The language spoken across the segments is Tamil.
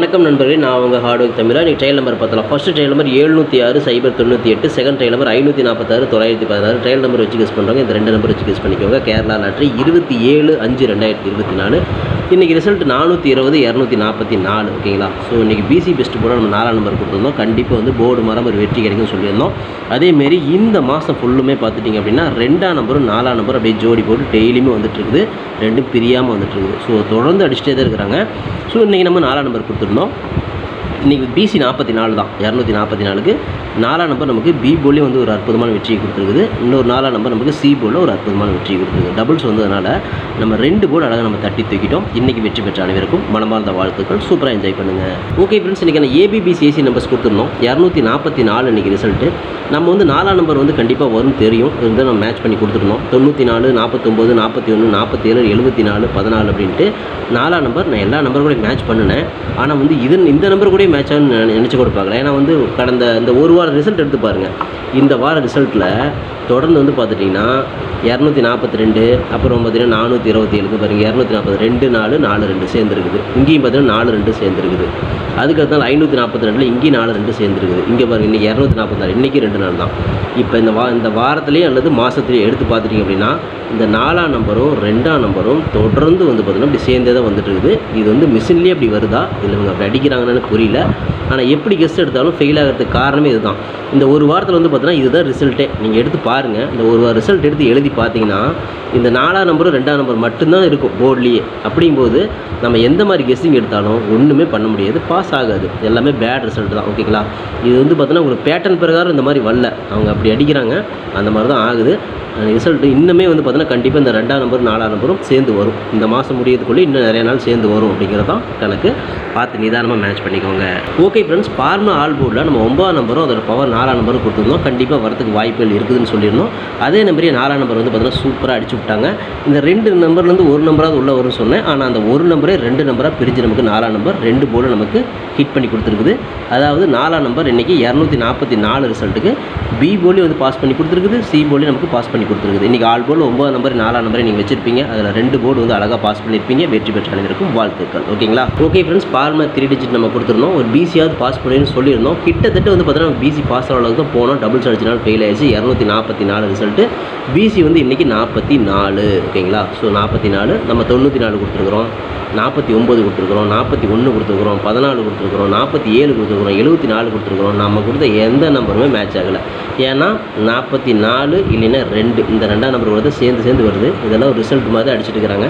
வணக்கம் நண்பர்களே நான் உங்கள் ஹார்ட் ஒர்க் தமிழா. நீங்கள் ட்ரையல் நம்பர் பார்த்தலாம் ஃபஸ்ட்டு ட்ரையல் நம்பர் எழுநூற்றி ஆறு சைபர் தொண்ணூற்றி எட்டு செகண்ட் ட்ரையல் நம்பர் ஐநூற்றி நாற்பத்தாறு தொள்ளாயிரத்தி பதினாறு. ட்ரையல் நம்பர் வச்சு கெஸ் பண்ணுறாங்க இந்த ரெண்டு நம்பர் வச்சு கெஸ் பண்ணிக்கோங்க. கேரளா லாட்ரி இருபத்தி ஏழு அஞ்சு ரெண்டாயிரத்தி இருபத்தி நாலு. இன்றைக்கி ரிசல்ட் நானூற்றி இருபது இரநூத்தி நாற்பத்தி நாலு ஓகேங்களா ஸோ இன்றைக்கி பிசி பெஸ்ட் போட நம்ம நாலாம் நம்பர் கொடுத்துருந்தோம். கண்டிப்பாக வந்து போர்டு மரம் ஒரு வெற்றி கிடைக்கும்னு சொல்லியிருந்தோம். அதேமாரி இந்த மாதம் ஃபுல்லுமே பார்த்துட்டிங்க அப்படின்னா ரெண்டாம் நம்பரும் நாலாம் நம்பரும் அப்படியே ஜோடி போட்டு டெய்லியுமே வந்துட்டுருக்குது. ரெண்டும் பிரியாமல் வந்துட்டு இருக்குது ஸோ தொடர்ந்து அடிச்சுட்டே தான் இருக்கிறாங்க. ஸோ இன்றைக்கி நம்ம நாலாம் நம்பர் கொடுத்துருந்தோம். இன்றைக்கி பிசி நாற்பத்தி நாலு தான். இரநூத்தி நாற்பத்தி நாலுக்கு நாலாம் நம்பர் நமக்கு பி போலையும் வந்து ஒரு அற்புதமான வெற்றியை கொடுத்துருக்குது. இன்னொரு நாலாம் நம்பர் நமக்கு சி போலில் ஒரு அற்புதமான வெற்றியை கொடுத்துருக்குது. டபுள்ஸ் வந்ததுனால நம்ம ரெண்டு போல் அழகாக நம்ம தட்டி தூக்கிட்டோம். இன்றைக்கி வெற்றி பெற்ற அனைவருக்கும் மனமார்ந்த வாழ்த்துக்கள். சூப்பராக என்ஜாய் பண்ணுங்கள் ஓகே ஃப்ரெண்ட்ஸ் இன்றைக்கி ஏபிபிசிஎஸ்சி நம்பர்ஸ் கொடுத்துருந்தோம் இரநூத்தி நாற்பத்தி நாலு இன்றைக்கி ரிசல்ட்டு நம்ம வந்து நாலாம் நம்பர் வந்து கண்டிப்பாக வரும் தெரியும். இருந்தால் நம்ம மேட்ச் பண்ணி கொடுத்துருந்தோம் தொண்ணூற்றி நாலு நாற்பத்தொம்போது நாற்பத்தி ஒன்று நாற்பத்தேழு எழுபத்தி நாலு பதினாலு அப்படின்ட்டு நாலாம் நம்பர் நான் எல்லா நம்பர் கூட மேட்ச் பண்ணினேன். ஆனால் வந்து இது இந்த நம்பர் கூட மேட்சான்னு நினச்சி கூட பார்க்கல. ஏன்னா வந்து கடந்த இந்த ஒரு வார ரிசல்ட் எடுத்து பாருங்கள் இந்த வார ரிசல்ட்டில் தொடர்ந்து வந்து பார்த்துட்டிங்கன்னா இரநூத்தி நாற்பத்தி ரெண்டு அப்புறம் பார்த்தீங்கன்னா நானூற்றி இருபத்தி ஏழுக்கு பாருங்கள் இரநூத்தி நாற்பது ரெண்டு நாலு நாலு ரெண்டு சேர்ந்துருக்குது. இங்கேயும் பார்த்தீங்கன்னா நாலு ரெண்டு சேர்ந்துருக்குது. அதுக்கடுத்தால் ஐநூற்றி நாற்பத்தி ரெண்டில் இங்கேயும் நாலு ரெண்டு சேர்ந்துருக்குது. இங்கே பாருங்க இன்றைக்கி இரநூத்தி நாற்பத்தி நாலு இன்றைக்கி ரெண்டு நாள் தான். இப்போ இந்த வா இந்த வாரத்துலேயும் அல்லது மாதத்துலேயும் எடுத்து பார்த்துட்டிங்க அப்படின்னா இந்த நாலாம் நம்பரும் ரெண்டாம் நம்பரும் தொடர்ந்து வந்து பார்த்திங்கன்னா இப்படி சேர்ந்தே தான் வந்துட்டு இருக்குது இது வந்து மிஷின்லேயே அப்படி வருதா? இல்லை இவங்க அப்படி அடிக்கிறாங்கன்னு புரியல. ஆனால் எப்படி கெஸ்ட் எடுத்தாலும் ஃபெயில் ஆகிறதுக்கு காரணமே இதுதான். இந்த ஒரு வாரத்தில் வந்து பார்த்தீங்கன்னா இதுதான் ரிசல்ட்டே நீங்கள் எடுத்து பாருங்கள் இந்த ஒரு வார ரிசல்ட் எடுத்து எழுதி பார்த்தீங்கன்னா இந்த நாலாம் நம்பரும் ரெண்டாம் நம்பர் மட்டும்தான் இருக்கும் போர்ட்லேயே அப்படிங்கும்போது நம்ம எந்த மாதிரி கெஸ்ஸிங் எடுத்தாலும் ஒன்றுமே பண்ண முடியாது. பாஸ் ஆகாது. எல்லாமே பேட் ரிசல்ட் தான் ஓகேங்களா இது வந்து பார்த்தீங்கன்னா உங்களுக்கு பேட்டர்ன் பிரகாரம் இந்த மாதிரி வரல. அவங்க அப்படி அடிக்கிறாங்க. அந்த மாதிரி தான் ஆகுது. ரிசல்ட் இன்னுமே வந்து பார்த்தீங்கன்னா கண்டிப்பாக இந்த ரெண்டாம் நம்பர் நாலாம் நம்பரும் சேர்ந்து வரும். இந்த மாதம் முடியறதுக்குள்ளே இன்னும் நிறைய நாள் சேர்ந்து வரும் அப்படிங்கிறது தான் கணக்கு. பார்த்து நிதானமாக மேட்ச் பண்ணிக்கோங்க. ஓகே ஃப்ரெண்ட்ஸ் பார்மா ஆல் போர்டில் நம்ம ஒன்பதாம் நம்பரும் அதோட பவர் நாலாம் நம்பரும் கொடுத்துருந்தோம். கண்டிப்பாக வரதுக்கு வாய்ப்புகள் இருக்குதுன்னு சொல்லியிருந்தோம். அதே நம்பரே நாலாம் நம்பர் வந்து பார்த்தீங்கன்னா சூப்பராக அடிச்சு விட்டாங்க. இந்த ரெண்டு நம்பர்லேருந்து ஒரு நம்பராவது உள்ள வரும்னு சொன்னேன். ஆனால் அந்த ஒரு நம்பரே ரெண்டு நம்பராக பிரிஞ்சு நமக்கு நாலாம் நம்பர் ரெண்டு போர்டு நமக்கு ஹிட் பண்ணி கொடுத்துருக்குது. அதாவது நாலாம் நம்பர் இன்றைக்கி இரநூத்தி நாற்பத்தி நாலு ரிசல்ட்டுக்கு பி போலி வந்து பாஸ் பண்ணி கொடுத்துருக்குது. சி போலி நமக்கு பாஸ் பண்ணி கொடுத்துருக்குது. இன்றைக்கி ஆல் போர்டு ஒம்பது நம்பர் நாலாம் நம்பரை நீங்கள் வச்சிருப்பீங்க. அதில் ரெண்டு போர்டு வந்து அழகாக பாஸ் பண்ணியிருப்பீங்க வெற்றி பெற்ற அனைவருக்கும் வாழ்த்துக்கள். ஓகேங்களா? Okay friends former three digit நம்ம கொடுத்துருந்தோம். ஒரு பிசியாவது பாஸ் பண்ணின்னு சொல்லியிருந்தோம். கிட்டத்தட்ட வந்து பார்த்தீங்கன்னா பிசி பாஸ் ஆகிற அளவுக்கு தான் போனோம். டபுள் சார்ஜினால் ஃபெயில் ஆயிடுச்சு. இரநூத்தி நாற்பத்தி நாலு ரிசல்ட்டு பிசி வந்து இன்றைக்கி நாற்பத்தி நாலு. ஓகேங்களா? ஸோ நாற்பத்தி நாலு. நம்ம தொண்ணூற்றி நாலு கொடுத்துருக்குறோம். நாற்பத்தி ஒம்பது கொடுத்துருக்குறோம். நாற்பத்தி ஒன்று கொடுத்துருக்குறோம். பதினாலு கொடுத்துருக்குறோம். நாற்பத்தி ஏழு கொடுத்துருக்குறோம். எழுபத்தி நாலு கொடுத்துருக்குறோம். நம்ம கொடுத்த எந்த நம்பருமே மேட்ச் ஆகலை. ஏன்னா நாற்பத்தி நாலு இல்லைன்னா ரெண்டு இந்த ரெண்டாம் நம்பர் கூட சேர்ந்து சேர்ந்து வருது. இதெல்லாம் ஒரு ரிசல்ட் மாதிரி அடிச்சிட்டு இருக்கிறாங்க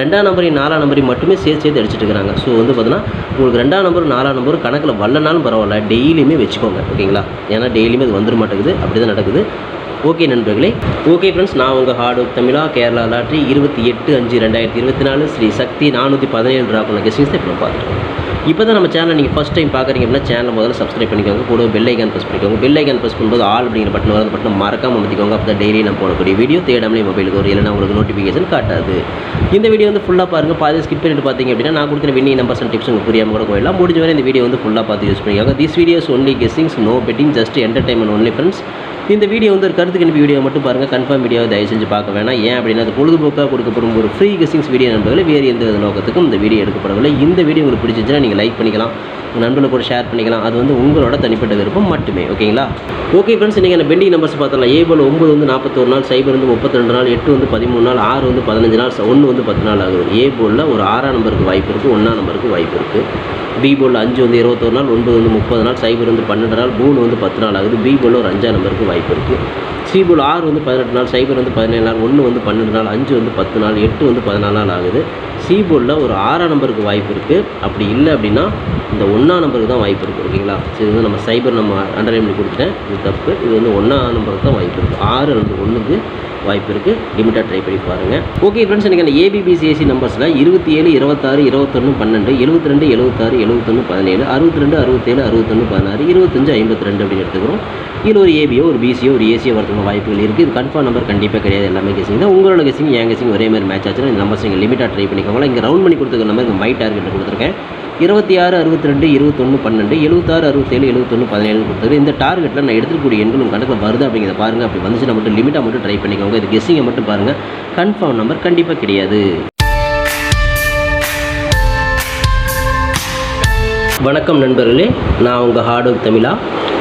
ரெண்டாம் நம்பரையும் நாலாம் நம்பரையும் மட்டுமே சேர்த்து சேர்த்து அடிச்சுட்டு இருக்கிறாங்க ஸோ வந்து பார்த்தீங்கன்னா உங்களுக்கு ரெண்டாம் நம்பரும் நாலாம் நம்பரும் கணக்கில் வரலனாலும் பரவாயில்ல. டெய்லியுமே வச்சுக்கோங்க ஓகேங்களா ஏன்னா டெய்லியுமே அது வந்துட மாட்டேங்குது. அப்படி தான் நடக்குது. ஓகே நண்பர்களே. ஓகே ஃப்ரெண்ட்ஸ் நான் உங்கள் ஹார்ட் ஒர்க் தமிழா கேரளா லாட்ரி இருபத்தி எட்டு அஞ்சு ரெண்டாயிரத்தி இருபத்தி நாலு ஸ்ரீ சக்தி நானூற்றி பதினேழு ட்ரா கெஸ்டிங்ஸ் தான் இப்போ பார்த்துருக்கோம் இப்போ தான் நம்ம சேனல் நீங்கள் ஃபஸ்ட் டைம் பார்க்குறீங்க அப்படின்னா சேனல் முதல்ல சப்ஸ்கிரைப் பண்ணிக்கோங்க. கூட பெல் ஐக்கான் ப்ரெஸ் பண்ணிக்கோங்க. பெல் ஐக்கான் ப்ரெஸ் பண்ணும்போது ஆல் அப்படிங்கிற பட்டன் வர பட்டன் மறக்காமல் அமைத்திக்கோங்க. அப்போ தான் டெய்லி நம்ம போடக்கூடிய வீடியோ தேடாமலே மொபைலுக்கு வரும். இல்லைனா உங்களுக்கு நோட்டிஃபிகேஷன் காட்டாது. இந்த வீடியோ வந்து ஃபுல்லாக பாருங்கள் பாதி ஸ்கிப் பண்ணிட்டு பார்த்தீங்க அப்படின்னா நான் கொடுக்குற வின்னிங் நம்பர்ஸ் அண்ட் டிப்ஸ் உங்களுக்கு புரியாமல் கூட போயிடலாம். முடிஞ்ச வரை இந்த வீடியோ வந்து ஃபுல்லாக பார்த்து யூஸ் பண்ணிக்கோங்க. This videos only guessings no betting just entertainment only friends இந்த வீடியோ வந்து ஒரு கருத்து கணிப்பு வீடியோ மட்டும் பாருங்கள் கன்ஃபார்ம் வீடியோ தயவு செஞ்சு பார்க்க வேணாம். ஏன் அப்படின்னா அது பொழுதுபோக்காக கொடுக்கப்படும் ஒரு ஃப்ரீ கெஸிங்ஸ் வீடியோ நண்பர்கள் வேறு எந்த வித நோக்கத்துக்கும் இந்த வீடியோ எடுக்கப்படவில்லை. இந்த வீடியோ உங்களுக்கு பிடிச்சிருந்துச்சுன்னா நீங்கள் லைக் பண்ணிக்கலாம். உங்கள் கூட ஷேர் பண்ணிக்கலாம். அது வந்து உங்களோட தனிப்பட்ட விருப்பம் மட்டுமே. ஓகேங்களா? ஓகே ஃப்ரெண்ட்ஸ் இன்றைக்கி அந்த பெண்டிங் நம்பர்ஸ் பார்த்தலாம் ஏபோல் ஒம்பது வந்து நாற்பத்தொரு நாள் சைபர் வந்து முப்பத்தி ரெண்டு நாள் எட்டு வந்து பதிமூணு நாள் ஆறு வந்து பதினஞ்சு நாள் ஒன்று வந்து பத்து நாள் ஆகுது. ஏ போலில் ஒரு ஆறாம் நம்பருக்கு வாய்ப்பு இருக்குது ஒன்றாம் நம்பருக்கு வாய்ப்பு இருக்குது பி போலில் அஞ்சு வந்து இருபத்தொரு நாள் ஒன்பது வந்து முப்பது நாள் சைபர் வந்து பன்னெண்டு நாள் மூணு வந்து பத்து நாள் ஆகுது. பி போலில் ஒரு அஞ்சாம் நம்பருக்கு வாய்ப்பு இருக்குது சி போல் ஆறு வந்து பதினெட்டு நாள் சைபர் வந்து பதினேழு நாள் ஒன்று வந்து பன்னெண்டு நாள் அஞ்சு வந்து பத்து நாள் எட்டு வந்து பதினாலு நாள் ஆகுது. சி ஒரு ஆறாம் நம்பருக்கு வாய்ப்பு இருக்குது அப்படி இல்லை அப்படின்னா இந்த ஒன்றா நம்பருக்கு தான் வாய்ப்பு இருக்குது ஓகேங்களா? சரி இது வந்து நம்ம சைபர் நம்ம அண்டர்லைன் பண்ணி கொடுத்துட்டேன். இது தப்பு. இது வந்து ஒன்றாம் நம்பருக்கு தான் வாய்ப்பு இருக்குது ஆறு அல்லது ஒன்றுக்கு வாய்ப்பு இருக்குது லிமிட்டாக ட்ரை பண்ணி பாருங்கள் ஓகே ஃப்ரெண்ட்ஸ் எனக்கு அந்த ஏபிபிசிஎஸ்சி நம்பர்ஸில் இருபத்தி ஏழு இருபத்தாறு இருபத்தொன்று பன்னெண்டு எழுபத்தி ரெண்டு எழுபத்தாறு எழுபத்தொன்று பதினேழு அறுபத்தி ரெண்டு அறுபத்தேழு அறுபத்தொன்று பதினாறு இருபத்தஞ்சு ஐம்பத்தி ரெண்டு அப்படின்னு எடுத்துக்கிறோம். இதில் ஒரு ஏபியோ ஒரு பிசியோ ஒரு ஏசியோ வரதுக்கு வாய்ப்புகள் இருக்குது இது கன்ஃபார்ம் நம்பர் கண்டிப்பாக கிடையாது. எல்லாமே கேசிங் தான். உங்களோட கெசிங் என் கெசிங் ஒரே மாதிரி மேட்ச் ஆச்சுன்னா இந்த நம்பர்ஸ் நீங்கள் லிமிட்டாக ட்ரை பண்ணிக்கோங்களா இங்கே ரவுண்ட் பண்ணி கொடுத்துருக்க நம்பர் இங்கே மை டார்கெட்டில் கொடுத்துருக்கேன். இருபத்தி ஆறு அறுபத்தி ரெண்டு இருபத்தொன்று பன்னெண்டு எழுபத்தாறு அறுபத்தேழு எழுபத்தொன்று பதினேழு கொடுத்தது. இந்த டார்கெட்டில் நான் எடுத்துக்கூடிய எண்கள் உங்கள் கணக்கில் வருது அப்படிங்கிறத பாருங்கள் அப்படி வந்துச்சுன்னா மட்டும் லிமிட்டாக மட்டும் ட்ரை பண்ணிக்கோங்க. இது கெஸ்ஸிங்கை மட்டும் பாருங்கள் கன்ஃபார்ம் நம்பர் கண்டிப்பாக கிடையாது. வணக்கம் நண்பர்களே. நான் உங்கள் ஹார்ட் ஒர்க் தமிழா.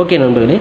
ஓகே நண்பர்களே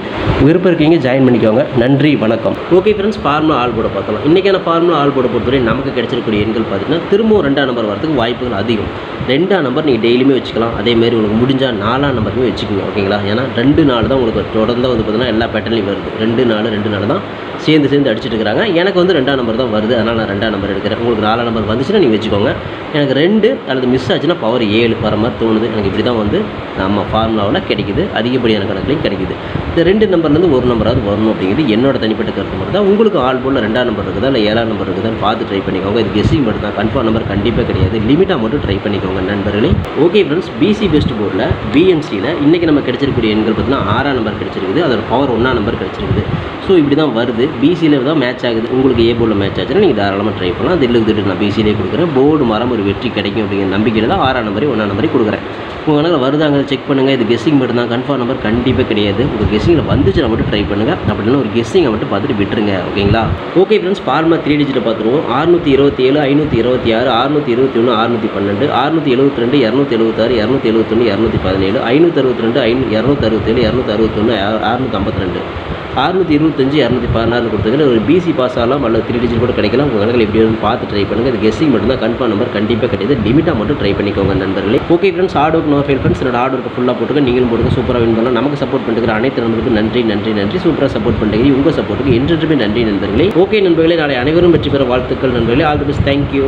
விருப்பம் இருக்கீங்க ஜாயின் பண்ணிக்கோங்க. நன்றி வணக்கம். ஓகே ஃப்ரெண்ட்ஸ் ஃபார்முலா ஆள் போட பார்க்கலாம். இன்றைக்கான ஃபார்முலா ஆள் போட பொறுத்தவரை நமக்கு கிடைச்சிருக்கக்கூடிய எண்கள் பார்த்தீங்கன்னா திரும்பவும் ரெண்டாம் நம்பர் வரதுக்கு வாய்ப்புகள் அதிகம். ரெண்டாம் நம்பர் நீங்கள் டெய்லியுமே வச்சுக்கலாம். அதேமாரி உங்களுக்கு முடிஞ்சால் நாலாம் நம்பருமே வச்சுக்கோங்க ஓகேங்களா ஏன்னா ரெண்டு நாள் தான் உங்களுக்கு தொடர்ந்து வந்து பார்த்தீங்கன்னா எல்லா பேட்டர்லையும் வருது. ரெண்டு நாள் ரெண்டு நாள் தான் சேர்ந்து சேர்ந்து அடிச்சிட்டு இருக்கிறாங்க. எனக்கு வந்து ரெண்டாம் நம்பர் தான் வருது. அதனால் நான் ரெண்டாம் நம்பர் எடுக்கிறேன். உங்களுக்கு நாலாம் நம்பர் வந்துச்சுன்னா நீங்கள் வச்சுக்கோங்க. எனக்கு ரெண்டு அல்லது மிஸ் ஆச்சுன்னா பவர் ஏழு வர மாதிரி தோணுது. எனக்கு இப்படி தான் வந்து நம்ம ஃபார்முலாவில் கிடைக்குது. அதிகப்படியான கணக்குலையும் கிடைக்குது. இந்த ரெண்டு நம்பர்லேருந்து ஒரு நம்பராவது வரணும் அப்படிங்கிறது என்னோட தனிப்பட்ட கருத்து மட்டும் தான் உங்களுக்கு ஆல் போல் ரெண்டாம் நம்பர் இருக்குதா இல்லை ஏழாம் நம்பர் இருக்குதான்னு பார்த்து ட்ரை பண்ணிக்கோங்க. இது கெஸ்ஸிங் மட்டும் தான் கன்ஃபார்ம் நம்பர் கண்டிப்பாக கிடையாது லிமிட்டாக மட்டும் ட்ரை பண்ணிக்கோங்க நண்பர்களே. ஓகே ஃப்ரெண்ட்ஸ் பிசி பெஸ்ட் போர்டில் பிஎன்சியில் இன்றைக்கி நம்ம கிடைச்சிருக்கக்கூடிய எண்கள் பார்த்தீங்கன்னா ஆறாம் நம்பர் கிடைச்சிருக்குது. அதோட பவர் ஒன்றாம் நம்பர் கிடைச்சிருக்குது. ஸோ இப்படி தான் வருது பிசியில் தான் மேட்ச் ஆகுது. உங்களுக்கு ஏ போர்டில் மேட்ச் ஆச்சுன்னா நீங்கள் தாராளமாக ட்ரை பண்ணலாம். அது இல்லை திட்டு நான் பிசியிலே கொடுக்குறேன். போர்டு மரம் ஒரு வெற்றி கிடைக்கும் அப்படிங்கிற நம்பிக்கையில் தான் ஆறாம் நம்பரே ஒன்றாம் நம்பரே கொடுக்குறேன். உங்கள் கணக்கில் வருதாங்க செக் பண்ணுங்கள் இது கெஸ்ஸிங் மட்டும் தான். கன்ஃபார்ம் நம்பர் கண்டிப்பாக கிடையாது. உங்கள் கெஸ்ஸிங்கில் வந்துச்சுன்னா மட்டும் ட்ரை பண்ணுங்கள் அப்படின்னா ஒரு கெஸ்ஸிங்கை மட்டும் பார்த்துட்டு விட்டுருங்க. ஓகேங்களா? ஓகே ஃப்ரெண்ட்ஸ் ஃபார்மா த்ரீ டிஜிட்டில் பார்த்துருவோம். அறுநூற்றி இருபத்தி ஏழு ஐநூற்றி இருபத்தி ஆறு அறுநூற்றி இருபத்தி ஒன்று அறுநூற்றி பன்னெண்டு அறுநூற்றி எழுபத்தி ரெண்டு இரநூத்தி எழுபத்தாறு இரநூத்தி எழுபத்தொன்று இரநூத்தி பதினேழு ஐநூற்றி அறுபத்தி ரெண்டு ஐநூ இரநூத்தி அறுபத்தேழு இரநூத்தி அறுபத்தொன்று அறுநூற்றி ஐம்பத்தி ரெண்டு. அறுநூற்றி இருபத்தஞ்சு இரநூத்தி பதினாறு கொடுத்துருக்கேன். ஒரு பிசி பாஸ் ஆகலாம் அல்லது த்ரீ டிஜிட் கூட கிடைக்கலாம். உங்கள் கணக்கில் எப்படி வரும்னு பார்த்து ட்ரை பண்ணுங்கள் இது கெஸ்ஸிங் மட்டும் தான் கன்ஃபார்ம் நம்பர் கண்டிப்பாக கிடையாது லிமிட்டாக மட்டும் ட்ரை பண்ணிக்கோங்க நண்பர்களே. Okay friends hard work no fail friends என்னோட ஹார்ட் ஃபுல்லாக போட்டுக்க நீங்களும் போட்டுக்க சூப்பராக வின் பண்ணலாம். நமக்கு சப்போர்ட் பண்ணுற அனைத்து நண்பர்களுக்கும் நன்றி நன்றி நன்றி. சூப்பராக சப்போர்ட் பண்ணுறீங்க உங்கள் சப்போர்ட்டுக்கு என்றென்றுமே நன்றி நண்பர்களே. ஓகே நண்பர்களே. நாளை அனைவரும் வெற்றி பெற வாழ்த்துக்கள் நண்பர்களே. All the best thank you